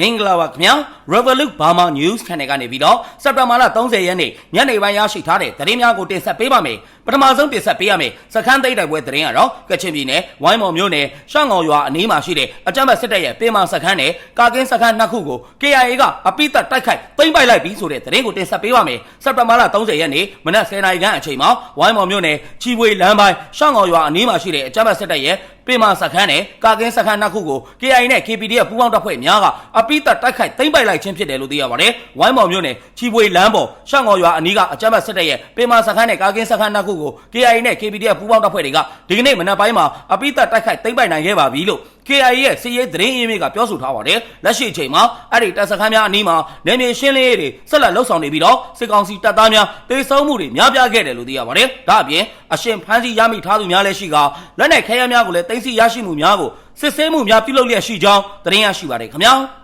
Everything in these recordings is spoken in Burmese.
မင်္ဂလာပါခင်ဗျာ Revolut Burma News Channel ကနေပြီးတော့စက်တင်ဘာလ30ရက်နေ့ညနေပိုင်းရရှိထားတဲ့သတင်းများကိုတင်ဆက်ပေးပါမယ်ပထမဆုံးတင်ဆက်ပေးရမယ်စခန်းသိမ်းတိုက်ပွဲသတင်းကတော့ကချင်ပြည်နယ်ဝိုင်းမော်မြို့နယ်ရှောင်းငေါရွာအနီးမှာရှိတဲ့အကြမ်းဖက်စစ်တပ်ရဲ့ပင်မာစခန်းနဲ့ကာကင်းစခန်းနှစ်ခုကို KIA ကအပိသက်တိုက်ခိုက်သိမ်းပိုက်လိုက်ပြီးဆိုတဲ့သတင်းကိုတင်ဆက်ပေးပါမယ်စက်တင်ဘာလ30ရက်နေ့မနက်10:00နာရီခန့်အချိန်မှာဝိုင်းမော်မြို့နယ်ချီပွေလမ်းပိုင်းရှောင်းငေါရွာအနီးမှာရှိတဲ့အကြမ်းဖက်စစ်တပ်ရဲ့ပ င်မာစခန်းနဲ့ကာကင်းစခန်းနှစ်ခုကို KIA နဲ့ KPDF ပူးပေါင်းတပ်ဖွဲ့များကအပိသက်တိုက်ခိုက်သိမ်းပိုက်လိုက်ခြင်းဖြစ်တယ်လို့သိရပါတယ်။ဝိုင်းမော်မြို့နယ်ချီပွေလမ်းပေါ်ရှောင်းငေါ်ရွာအနီးကအကြမ်းဖက်စစ်တပ်ရဲ့ပင်မာစခန်းနဲ့ကာကင်းစခန်းနှစ်ခုကို KIA နဲ့ KPDF ပူးပေါင်းတပ်ဖွဲ့တွေကဒီကနေ့မနက်ပိုင်းမှာအပိသက်တိုက်ခိုက်သိမ်းပိုက်နိုင်ခဲ့ပါပြီလို့ KIA ရဲ့စီရေးသတင်းအင်းမြစ်ကပြောဆိုထားပါတယ်။လက်ရှိအချိန်မှာအဲ့ဒီတပ်စခန်းများအနီးမှာနေမြေရှင်းလင်းရေးတွေဆက်လက်လှုပ်ဆောင်နေပြီးတော့စစ်ကောင်စီတပ်သားများတေဆုံးမှုတွေများပြားခဲ့တယ်လို့သိရပါတယ်။ဒါအပြင်အရှင်ဖမ်းဆီးရမိထားသူများလည်းရှိကလက်နက်ခဲယမ်းများကိုလည်းတင်စီရရှိမှုများကိုစစ်ဆေးမှုများပြုလုပ်လျက်ရှိကြောင်းသတင်းရရှိပါတယ်ခင်ဗျာ။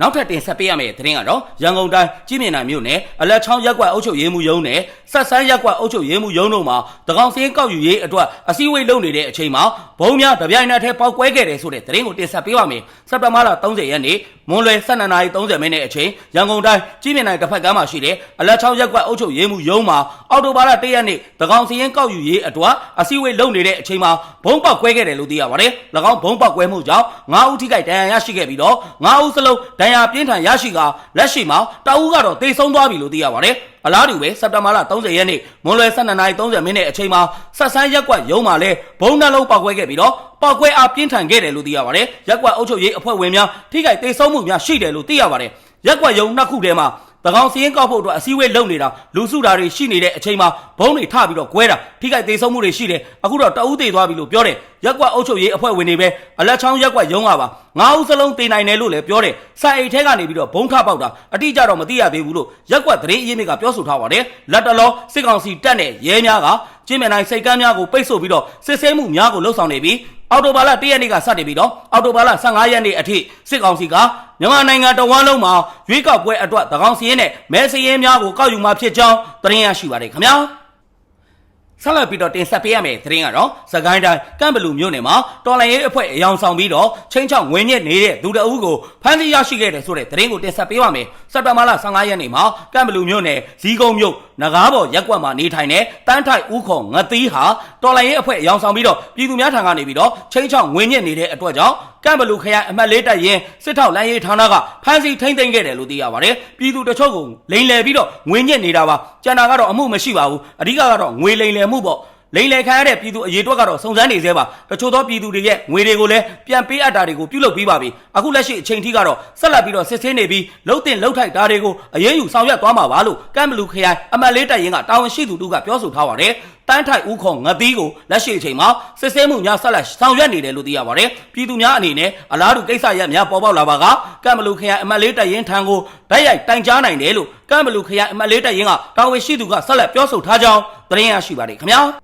နောက်ထပ်တင်ဆက်ပေးရမယ့်သတင်းကတော့ရန်ကုန်တိုင်းကြီးမြင့်နိုင်မြို့နယ်အလက်ချောင်းရက်ကွက်အုပ်ချုပ်ရေးမှူးရုံးနဲ့ဆက်ဆန်းရက်ကွက်အုပ်ချုပ်ရေးမှူးရုံးတို့မှာတကောင်စင်းကောက်ယူရေးအတွက်အစည်းအဝေးလုပ်နေတဲ့အချိန်မှာဘုံများတပြိုင်နက်တည်းပေါက်ကွဲခဲ့တယ်ဆိုတဲ့သတင်းကိုတင်ဆက်ပေးပါမယ်။စက်တဘာလ30ရက်နေ့မွန်းလွယ်12:30မိနစ်အချိန်ရန်ကုန်တိုင်းကြီးမြင့်နိုင်တစ်ဖက်ကမ်းမှာရှိတဲ့အလက်ချောင်းရက်ကွက်အုပ်ချုပ်ရေးမှူးရုံးမှာအော်တိုဘာလ1ရက်နေ့တကောင်စင်းကောက်ယူရေးအတွက်အစည်းအဝေးလုပ်နေတဲ့အချိန်မှာဘုံပေါက်ကွဲခဲ့တယ်လို့သိရပါတယ်။၎င်းဘုံပေါက်ကွဲမှုကြောင့်9ဦးထိခိုက်ဒဏ်ရာရရှိခဲ့ပြီးတော့9ဦးစလုံးဒဏ်ရာပြင်းထန်ရရှိကလက်ရှိမှာတအူးကတော့တေဆုံးသွားပြီလို့သိရပါတယ်။အလားတူပဲစက်တဘာလ30ရက်နေ့မွန်လွယ်12:30မိနစ်အချိန်မှာဆက်ဆန်းရက်ကွက်ရုံးမှာလဲဘုံနှလုံးပောက်ကွဲခဲ့ပြီးတော့ပောက်ကွဲအားပြင်းထန်ခဲ့တယ်လို့သိရပါတယ်။ရက်ကွက်အုပ်ချုပ်ရေးအဖွဲ့ဝင်များထိခိုက်တေဆုံးမှုများရှိတယ်လို့သိရပါတယ်။ရက်ကွက်ရုံးနှစ်ခုထဲမှာ တကောင်စည်ရင်ကောက်ဖို့အတွက်အစည်းအဝေးလုပ်နေတာလူစုတာတွေရှိနေတဲ့အချိန်မှာဘုံတွေထပြီးတော့ကွဲတာထိခိုက်သေးဆုံးမှုတွေရှိတယ်အခုတော့တအူးသေးသွားပြီလို့ပြောတယ်ရက်ကွက်အုပ်ချုပ်ရေးအဖွဲ့ဝင်တွေပဲအလက်ချောင်းရက်ကွက်ရုံးကပါငါးဦးစလုံးတင်နိုင်တယ်လို့လည်းပြောတယ်စိုက်အိတ်ထဲကနေပြီးတော့ဘုံထပေါက်တာအတိအကျတော့မသိရသေးဘူးလို့ရက်ကွက်သတင်းအရင်းမြစ်ကပြောဆိုထားပါတယ်လက်တလောစစ်ကောင်စီတပ်နဲ့ရဲများကကျင်းမြနိုင်စိတ်ကမ်းများကိုပိတ်ဆို့ပြီးတော့စစ်ဆေးမှုများကိုလှုပ်ဆောင်နေပြီးအော်တိုဘာလ၁ရက်နေ့ကစတင်ပြီးတော့အော်တိုဘာလ15ရက်နေ့အထိစစ်ကောင်စီက မြန်မာနိုင်ငံတဝန်းလုံးမှာရွေးကောက်ပွဲအတွက်တကောင်စီရင်နဲ့မဲစရင်များကိုကောက်ယူမှာဖြစ်ကြောင်းသတင်းရရှိပါတယ်ခင်ဗျာ ဆက်လက်ပြီးတော့တင်ဆက်ပေးရမယ့်သတင်းကတော့စကိုင်းတိုင်းကမ်ဘလူမြို့နယ်မှာတော်လိုင်းရေးအဖွဲ့အယောင်ဆောင်ပြီးတော့ချင်းချောင်းဝင်းမြစ်နေတဲ့သူတအုပ်ကိုဖမ်းဆီးရရှိခဲ့တယ်ဆိုတဲ့သတင်းကိုတင်ဆက်ပေးပါမယ်။စက်တဘာလ15ရက်နေ့မှာကမ်ဘလူမြို့နယ်ဇီးကုန်းမြို့နဂါးပေါ်ရက်ကွက်မှာနေထိုင်တဲ့တန်းထိုက်ဦးခေါ်ငသီးဟာတော်လိုင်းရေးအဖွဲ့အယောင်ဆောင်ပြီးတော့ပြည်သူများထံကနေပြီးတော့ချင်းချောင်းဝင်းမြစ်နေတဲ့အတွက်ကြောင့်ကမ်ဘလူခရိုင်အမှတ်လေးတပ်ရင်စစ်ထောက်လမ်းရေးဌာနကဖမ်းဆီးထိန်းသိမ်းခဲ့တယ်လို့သိရပါတယ်။ပြည်သူတချို့ကလိန်လည်ပြီးတော့ငွေညက်နေတာပါ။ကျန်တာကတော့အမှုမရှိပါဘူး။အဓိကကတော့ငွေလိန်လည်မှုပေါ့။ လိန်လေခံရတဲ့ပြည်သူအရေးအတွက်ကတော့စုံစမ်းနေသေးပါတချို့သောပြည်သူတွေရဲ့ငွေတွေကိုလည်းပြန်ပေးအပ်တာတွေကိုပြုလုပ်ပြီးပါပြီအခုလက်ရှိအချိန်ထိကတော့ဆက်လက်ပြီးတော့စစ်ဆေးနေပြီးလှုပ်တင်လှုပ်ထိုက်တာတွေကိုအရေးယူဆောင်ရွက်သွားမှာပါလို့ကမ်ဘလူခရိုင်အမတ်လေးတပ်ရင်းကတာဝန်ရှိသူတို့ကပြောဆိုထားပါတယ်တန်းထိုက်ဦးခေါ်ငသီးကိုလက်ရှိအချိန်မှာစစ်ဆေးမှုများဆက်လက်ဆောင်ရွက်နေတယ်လို့သိရပါတယ်ပြည်သူများအနေနဲ့အလားတူကိစ္စရပ်များပေါ်ပေါက်လာပါကကမ်ဘလူခရိုင်အမတ်လေးတပ်ရင်းထံကိုဗက်ရိုက်တိုင်ကြားနိုင်တယ်လို့ကမ်ဘလူခရိုင်အမတ်လေးတပ်ရင်းကတာဝန်ရှိသူကဆက်လက်ပြောဆိုထားကြောင်းသတင်းရရှိပါတယ်ခင်ဗျာ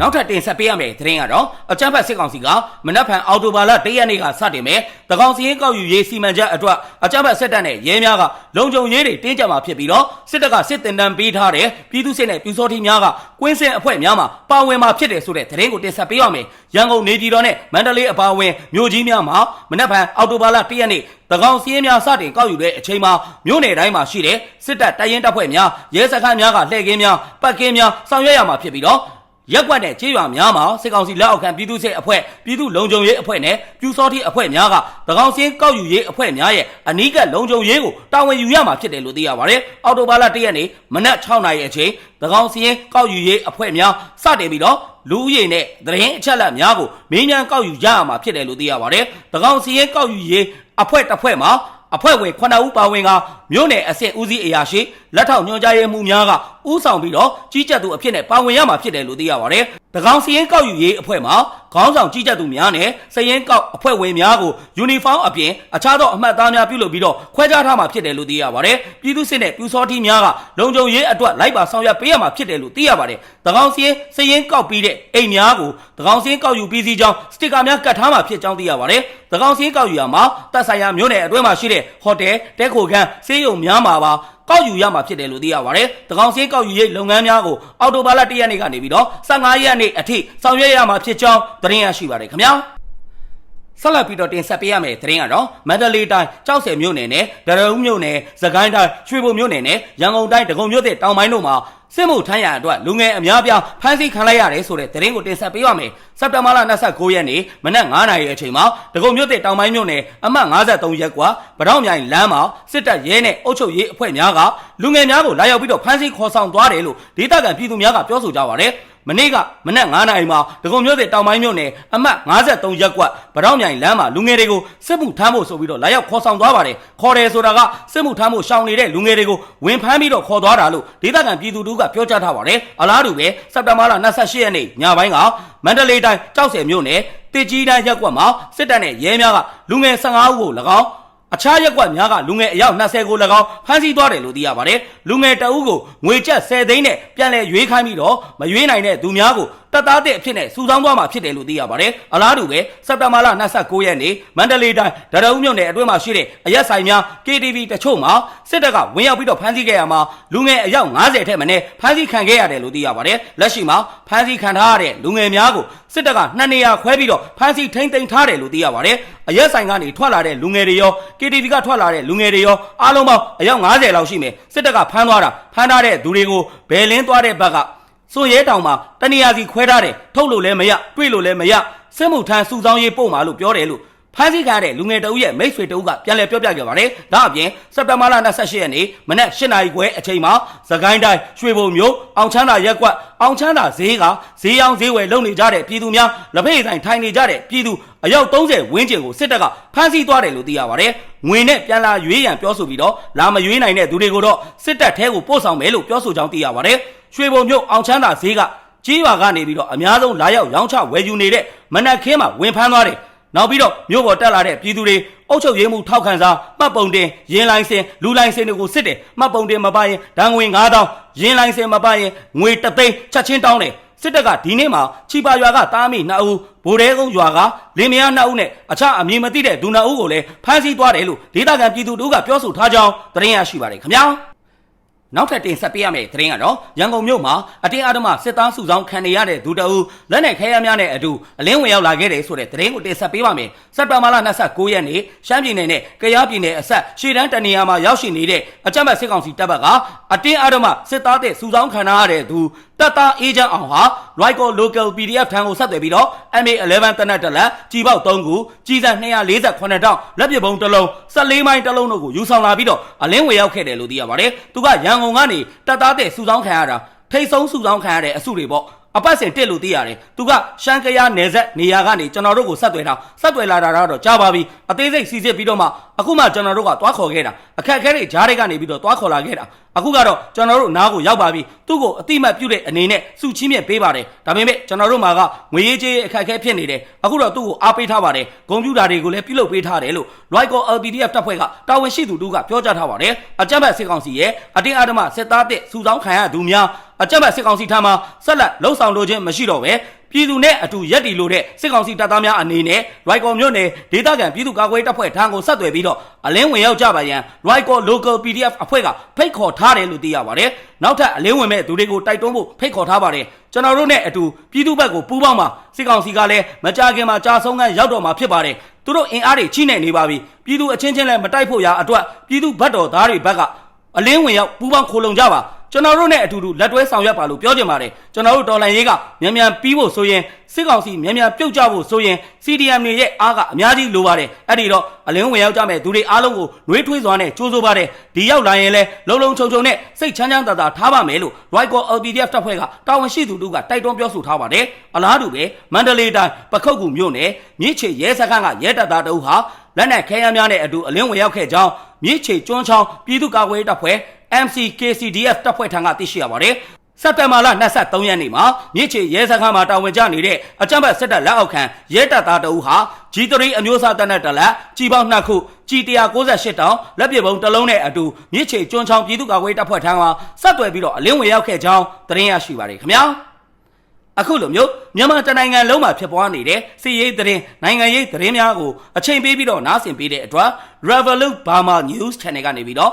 နောက်ထပ်တင်ဆက်ပေးရမယ့်သတင်းကတော့အကြမ်းဖက်စစ်ကောင်စီကမနက်ဖြန်အော်တိုဘာလ၁ရက်နေ့ကစတင်မဲ့တကောင်စီရင်ကောက်ယူရေးစီမံချက်အတွက်အကြမ်းဖက်စစ်တပ်နဲ့ရဲများကလုံခြုံရေးတွေတင်းကျပ်မှာဖြစ်ပြီးတော့စစ်တပ်ကစစ်တင်တန်းပေးထားတဲ့ပြည်သူစစ်နဲ့ပြူစောထီများကကွင်းစင်အဖွဲ့များမှာပါဝင်မှာဖြစ်တယ်ဆိုတဲ့သတင်းကိုတင်ဆက်ပေးရမယ်။ရန်ကုန်နေပြည်တော်နဲ့မန္တလေးအပါအဝင်မြို့ကြီးများမှာမနက်ဖြန်အော်တိုဘာလ၁ရက်နေ့တကောင်စီရင်များစတင်ကောက်ယူတဲ့အချိန်မှာမြို့နယ်တိုင်းမှာရှိတဲ့စစ်တပ်တရင်တပ်ဖွဲ့များရဲစခန်းများကလှည့်ကင်းများပတ်ကင်းများဆောင်ရွက်ရမှာဖြစ်ပြီးတော့ ရက်ကွက်တဲ့ကြေးရွာများမှာစစ်ကောင်စီလက်အောက်ခံပြည်သူ့စစ်အဖွဲ့ပြည်သူ့လုံခြုံရေးအဖွဲ့နဲ့ပြူစောတိအဖွဲ့များကတကောင်စင်းကောက်ယူရေးအဖွဲ့များရဲ့အနီးကပ်လုံခြုံရေးကိုတာဝန်ယူရမှာဖြစ်တယ်လို့သိရပါတယ်။အော်တိုဘာလ၁ရက်နေ့မနက်6နာရီအချိန်တကောင်စင်းကောက်ယူရေးအဖွဲ့များစတင်ပြီးတော့လူဦးရေနဲ့သတင်းအချက်အလက်များကိုမင်းမြန်ကောက်ယူရမှာဖြစ်တယ်လို့သိရပါတယ်။တကောင်စင်းကောက်ယူရေးအဖွဲ့တစ်ဖွဲ့မှာအဖွဲ့ဝင်9ဦးပါဝင်က မြို့နယ်အဆင့်ဦးစီးအရာရှိလက်ထောက်ညွှန်ကြားရေးမှူးများကဥဆောင်ပြီးတော့ကြီးကြပ်သူအဖြစ်နဲ့ပါဝင်ရမှာဖြစ်တယ်လို့သိရပါတယ်။တကောင်စီရင်ကောက်ယူရေးအဖွဲ့မှာခေါင်းဆောင်ကြီးကြပ်သူများနဲ့စရင်ကောက်အဖွဲ့ဝင်များကိုယူနီဖောင်းအပြင်အခြားသောအမှတ်အသားများပြုလုပ်ပြီးတော့ခွဲခြားထားမှာဖြစ်တယ်လို့သိရပါတယ်။ပြည်သူစစ်နဲ့ပြူစောထီးများကလုံခြုံရေးအတွက်လိုက်ပါဆောင်ရွက်ပေးရမှာဖြစ်တယ်လို့သိရပါတယ်။တကောင်စီရင်စရင်ကောက်ပြီးတဲ့အိမ်များကိုတကောင်စီရင်ကောက်ယူပြီးစီကြောင်းစတစ်ကာများကတ်ထားမှာဖြစ်ကြောင်းသိရပါတယ်။တကောင်စီရင်ကောက်ယူရမှာတပ်ဆိုင်ရာမြို့နယ်အတွင်းမှာရှိတဲ့ဟိုတယ်တဲခိုခန်းဆေးရုံများမှာပါကောက်ယူရမှာဖြစ်တယ်လို့သိရပါတယ်။တကောင်စင်းကောက်ယူရေးလုပ်ငန်းများကိုအော်တိုဘာလ၁ရက်နေ့ကနေပြီးတော့15ရက်နေ့အထိဆောင်ရွက်ရမှာဖြစ်ကြောင်းသတင်းရရှိပါတယ်ခင်ဗျာ။ဆက်လက်ပြီးတော့တင်ဆက်ပေးရမယ့်သတင်းကတော့မန္တလေးတိုင်းကြောက်ဆယ်မြို့နယ်နဲ့ဒရုံမြို့နယ်စကိုင်းတိုင်းရွှေဘုံမြို့နယ်နဲ့ရန်ကုန်တိုင်းဒဂုံမြို့တဲ့တောင်ပိုင်းတို့မှာ စစ်မှုထမ်းရန်အတွက်လူငယ်အများပြားဖမ်းဆီးခံလိုက်ရတယ်ဆိုတဲ့သတင်းကိုတင်ဆက်ပေးရမယ်။စက်တင်ဘာလ29ရက်နေ့မနက်9:00နာရီအချိန်မှာဒဂုံမြို့တဲ့တောင်ပိုင်းမြို့နယ်အမှတ်53ရပ်ကွာဗတောင်းမြိုင်လမ်းမှာစစ်တပ်ရဲနဲ့အုပ်ချုပ်ရေးအဖွဲ့များကလူငယ်များကိုလာရောက်ပြီးတော့ဖမ်းဆီးခေါ်ဆောင်သွားတယ်လို့ဒေသခံပြည်သူများကပြောဆိုကြပါတယ်။ မနေ့ကမနက်9နာရီမှာဒဂုံမြို့တဲ့တောင်ပိုင်းမြို့နယ်အမှတ်53ရပ်ကွက်ဗတောင်းမြိုင်လမ်းမှာလူငယ်တွေကိုစစ်မှုထမ်းဖို့ဆိုပြီးတော့လာရောက်ခေါ်ဆောင်သွားပါတယ်ခေါ်တယ်ဆိုတာကစစ်မှုထမ်းဖို့ရှောင်နေတဲ့လူငယ်တွေကိုဝင်ဖမ်းပြီးတော့ခေါ်သွားတာလို့ဒေသခံပြည်သူတို့ကပြောကြားထားပါတယ်အလားတူပဲစက်တဘာလ28ရက်နေ့ညပိုင်းကမန္တလေးတိုင်းကြောက်ဆယ်မြို့နယ်တစ်ကြီးတန်းရပ်ကွက်မှာစစ်တပ်နဲ့ရဲများကလူငယ်15ဦးကို၎င်း အခြားရက်ကွက်များကလူငယ်အယောက်20ကို၎င်းဖမ်းဆီးသွားတယ်လို့သိရပါတယ်။လူငယ်တအုပ်ကိုငွေကျပ်10သိန်းနဲ့ပြန်လည်ရွေးခိုင်းပြီးတော့မရွေးနိုင်တဲ့သူများကို တပ်သားတဲ့အဖြစ်နဲ့စုဆောင်းသွားမှာဖြစ်တယ်လို့သိရပါတယ်။အလားတူပဲစက်တဘာလ29ရက်နေ့မန္တလေးတိုင်းဒရအုံမြို့နယ်အတွင်းမှာရှိတဲ့အရက်ဆိုင်များ KTV တချို့မှာစစ်တပ်ကဝင်ရောက်ပြီးတော့ဖမ်းဆီးခဲ့ရမှာလူငယ်အယောက်90ထက်မနည်းဖမ်းဆီးခံခဲ့ရတယ်လို့သိရပါတယ်။လက်ရှိမှာဖမ်းဆီးခံထားရတဲ့လူငယ်များကိုစစ်တပ်ကနှစ်နေရာခွဲပြီးတော့ဖမ်းဆီးထိန်းသိမ်းထားတယ်လို့သိရပါတယ်။အရက်ဆိုင်ကနေထွက်လာတဲ့လူငယ်တွေရော KTV ကထွက်လာတဲ့လူငယ်တွေရောအားလုံးပေါင်းအယောက်90လောက်ရှိမယ်စစ်တပ်ကဖမ်းသွားတာဖမ်းထားတဲ့သူတွေကိုဘယ်လင်းသွားတဲ့ဘက်က စွန်ရဲတောင်မှာတနေရာစီခွဲထားတယ်ထုတ်လို့လည်းမရတွေ့လို့လည်းမရစစ်မှုထမ်းစုဆောင်းရေးပို့မှာလို့ပြောတယ်လို့ဖမ်းဆီးခံရတဲ့လူငယ်တအုပ်ရဲ့မိတ်ဆွေတအုပ်ကပြန်လည်ပြောပြခဲ့ပါတယ်။ဒါအပြင်စက်တဘာလ28ရက်နေ့မနက်8နာရီခွဲအချိန်မှာသကိုင်းတိုင်းရွှေဘုံမြို့အောင်ချမ်းသာရက်ကွက်အောင်ချမ်းသာဈေးကဈေးအောင်ဈေးဝယ်လုပ်နေကြတဲ့ပြည်သူများလက်ဖက်ဆိုင်ထိုင်နေကြတဲ့ပြည်သူအယောက်30ဝန်းကျင်ကိုစစ်တပ်ကဖမ်းဆီးသွားတယ်လို့သိရပါတယ်။ငွေနဲ့ပြန်လာရွေးရန်ပြောဆိုပြီးတော့လာမရွေးနိုင်တဲ့သူတွေကိုတော့စစ်တပ်ထဲကိုပို့ဆောင်မယ်လို့ပြောဆိုကြောင်းသိရပါတယ်။ ရွှေဘုံမြို့အောင်ချမ်းသာဈေးကကြီးရွာကနေပြီးတော့အများဆုံးလာရောက်ရောင်းချဝယ်ယူနေတဲ့မနက်ခင်းမှာဝင်ဖမ်းသွားတယ်။နောက်ပြီးတော့မြို့ပေါ်တက်လာတဲ့ပြည်သူတွေအုပ်ချုပ်ရေးမှုထောက်ခံစာမှတ်ပုံတင်ရင်းလိုင်းစင်လူလိုင်းစင်တွေကိုစစ်တယ်မှတ်ပုံတင်မပါရင်ဒဏ်ငွေ9000ရင်းလိုင်းစင်မပါရင်ငွေ3သိန်းချက်ချင်းတောင်းတယ်စစ်တပ်ကဒီနေ့မှာချီပါရွာကတားမိနှစ်ဦးဗိုလ်တဲကုန်းရွာကလင်မယားနှစ်ဦးနဲ့အခြားအမည်မသိတဲ့ဒူနှစ်ဦးကိုလည်းဖမ်းဆီးသွားတယ်လို့ဒေသခံပြည်သူတို့ကပြောဆိုထားကြောင်းသတင်းရရှိပါတယ်ခင်ဗျာ နောက်ထပ်တင်ဆက်ပေးရမယ့်သတင်းကတော့ရန်ကုန်မြို့မှာအတင်းအဓမ္မစစ်သားစုဆောင်ခံနေရတဲ့ဒူတအူလက်နက်ခဲယမ်းများနဲ့အတူအလင်းဝင်ရောက်လာခဲ့တယ်ဆိုတဲ့သတင်းကိုတင်ဆက်ပေးပါမယ်။စက်တဘာလ29ရက်နေ့ရှမ်းပြည်နယ်နဲ့ကယားပြည်နယ်အဆက်ရှေ့တန်းတနေရာမှာရောက်ရှိနေတဲ့အကြမ်းဖက်စစ်ကောင်စီတပ်ဘက်ကအတင်းအဓမ္မစစ်သားတဲ့စုဆောင်ခံရတဲ့သူ တပ်သားအေဂျင့်အောင်ဟာ Rico Local PDF ထံကိုဆက်သွယ်ပြီးတော့ MA11 တနက်တလက်ကြီးပေါက်3ခုကြီးစံ248တောင်းလက်ပစ်ပုံတစ်လုံး14မိုင်တစ်လုံးတို့ကိုယူဆောင်လာပြီးတော့အလင်းဝင်ရောက်ခဲ့တယ်လို့သိရပါတယ်။သူကရန်ကုန်ကနေတပ်သားတဲ့စုဆောင်ခံရတာထိတ်ဆုံးစုဆောင်ခံရတဲ့အစုတွေပေါ့ အပတ်စဉ်တက်လို့သိရတယ်။သူကရှမ်းကရနယ်ဆက်နေရာကနေကျွန်တော်တို့ကိုဆက်သွယ်တာဆက်သွယ်လာတာတော့ကြားပါပြီ။အသေးစိတ်စီစစ်ပြီးတော့မှအခုမှကျွန်တော်တို့ကသွားခေါ်ခဲ့တာအခက်အခဲတွေဂျားတွေကနေပြီးတော့သွားခေါ်လာခဲ့တာအခုကတော့ကျွန်တော်တို့နားကိုရောက်ပါပြီသူ့ကိုအတိမတ်ပြုတဲ့အနေနဲ့စုချင်းမြင့်ပေးပါတယ်ဒါပေမဲ့ကျွန်တော်တို့မှာကငွေရေးကြေးအခက်အခဲဖြစ်နေတယ်အခုတော့သူ့ကိုအားပေးထားပါတယ်ကွန်ပျူတာတွေကိုလည်းပြုလုပ်ပေးထားတယ်လို့ Loico LPDF တပ်ဖွဲ့ကတာဝန်ရှိသူတို့ကပြောကြားထားပါတယ်အကြမ်းဖက်စစ်ကောင်စီရဲ့အတင်းအဓမ္မစစ်သားတဲ့စုဆောင်းခံရသူများ အကြမ်းဖက်စစ်ကောင်စီထံမှာဆက်လက်လှုပ်ဆောင်လိုခြင်းမရှိတော့ပဲပြည်သူနဲ့အတူရက်တီလို့တဲ့စစ်ကောင်စီတပ်သားများအနေနဲ့ Rico မြို့နယ်ဒေသခံပြည်သူ့ကာကွယ်ရေးတပ်ဖွဲ့ထံကိုဆက်သွယ်ပြီးတော့အလင်းဝင်ရောက်ကြပါရန် Rico Local PDF အဖွဲ့ကဖိတ်ခေါ်ထားတယ်လို့သိရပါတယ်။နောက်ထပ်အလင်းဝင်မဲ့သူတွေကိုတိုက်တွန်းဖို့ဖိတ်ခေါ်ထားပါတယ်။ကျွန်တော်တို့နဲ့အတူပြည်သူဘက်ကိုပူးပေါင်းပါစစ်ကောင်စီကလည်းမကြခင်မှာကြာဆုံးကရောက်တော့မှာဖြစ်ပါတယ်။သူတို့အင်အားတွေချိနေနေပါပြီ။ပြည်သူအချင်းချင်းလည်းမတိုက်ဖို့ရာအတွက်ပြည်သူဘက်တော်သားတွေဘက်ကအလင်းဝင်ရောက်ပူးပေါင်းခိုလုံကြပါ ကျွန်တော်တို့နဲ့အတူတူလက်တွဲဆောင်ရွက်ပါလို့ပြောချင်ပါတယ်ကျွန်တော်တို့တော်လှန်ရေးကမြန်မြန်ပြီးဖို့ဆိုရင်စစ်ကောင်စီမြန်မြန်ပြုတ်ကြဖို့ဆိုရင် CDM တွေရဲ့အားကအများကြီးလိုပါတယ်အဲ့ဒီတော့အလင်းဝင်ရောက်ကြမဲ့သူတွေအားလုံးကိုနှွေးထွေးစွာနဲ့ကြိုးစိုးပါတယ်ဒီရောက်လာရင်လဲလုံလုံချုံချုံနဲ့စိတ်ချမ်းချမ်းသာသာထားပါမယ်လို့ Rico LPDF တပ်ဖွဲ့ကတာဝန်ရှိသူတို့ကတိုက်တွန်းပြောဆိုထားပါတယ်အလားတူပဲမန္တလေးတိုင်းပခုတ်ကူမြို့နယ်မြစ်ချေရဲစခန်းကရဲတပ်သားတအုပ်ဟာလက်နက်ခဲယမ်းများနဲ့အတူအလင်းဝင်ရောက်ခဲ့ကြောင်းမြစ်ချေကျွန်းချောင်းပြည်သူ့ကာကွယ်ရေးတပ်ဖွဲ့ MCKCDF တပ်ဖွဲ့ထံကသိရှိရပါတယ်စက်တဘာလ23ရက်နေ့မှာမြစ်ချေရဲစခန်းမှာတာဝန်ကျနေတဲ့အကြမ်းဖက်စစ်တပ်လက်အောက်ခံရဲတပ်သားတအုပ်ဟာ G3 အမျိုးအစားတပ်နဲ့တလက်ကြီးပေါင်း2ခု G198 တောင်လက်ပစ်ပုံတစ်လုံးနဲ့အတူမြစ်ချေကျွန်းချောင်းပြည်သူ့ကာကွယ်တပ်ဖွဲ့ထံကဆက်သွယ်ပြီးတော့အလင်းဝင်ရောက်ခဲ့ကြောင်းသတင်းရရှိပါတယ်ခင်ဗျာအခုလိုမျိုးမြန်မာတနိုင်ငံလုံးမှာဖြစ်ပွားနေတဲ့စီးရေးသတင်းနိုင်ငံရေးသတင်းများကိုအချိန်ပေးပြီးတော့နားဆင်ပေးတဲ့အတွက် Revolut Burma News Channel ကနေပြီးတော့